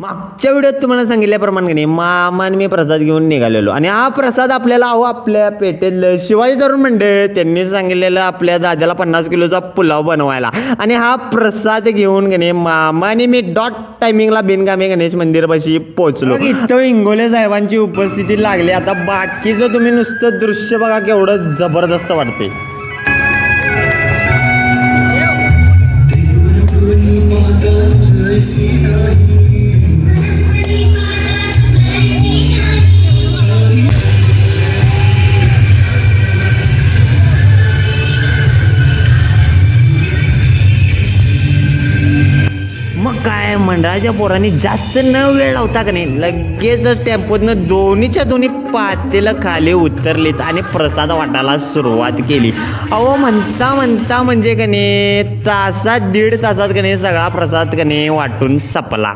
मागच्या व्हिडिओत तुम्हाला सांगितल्याप्रमाणे की नाही मी प्रसाद घेऊन निघालेलो. आणि हा प्रसाद आपल्याला अहो आपल्या पेटेतलं शिवाजी तरुण मंडळ त्यांनी सांगितलेलं आपल्या दादाला पन्नास किलोचा पुलाव बनवायला. आणि हा प्रसाद घेऊन की मामाने मी डॉट टायमिंगला बिनगामी गणेश मंदिरपाशी पोहोचलो. इथं इंगोले साहेबांची उपस्थिती लागली. आता बाकीचं तुम्ही नुसतं दृश्य बघा केवढं जबरदस्त वाटते काय मंडळाच्या पोरांनी जास्त न वेळ लावता का नाही लगेचच टेम्पोतनं दोन्हीच्या दोन्ही पातेलं खाली उतरलीत आणि प्रसाद वाटायला सुरुवात केली. अहो म्हणता म्हणता म्हणजे कने तासात दीड तासात कने सगळा प्रसाद कने वाटून सपला.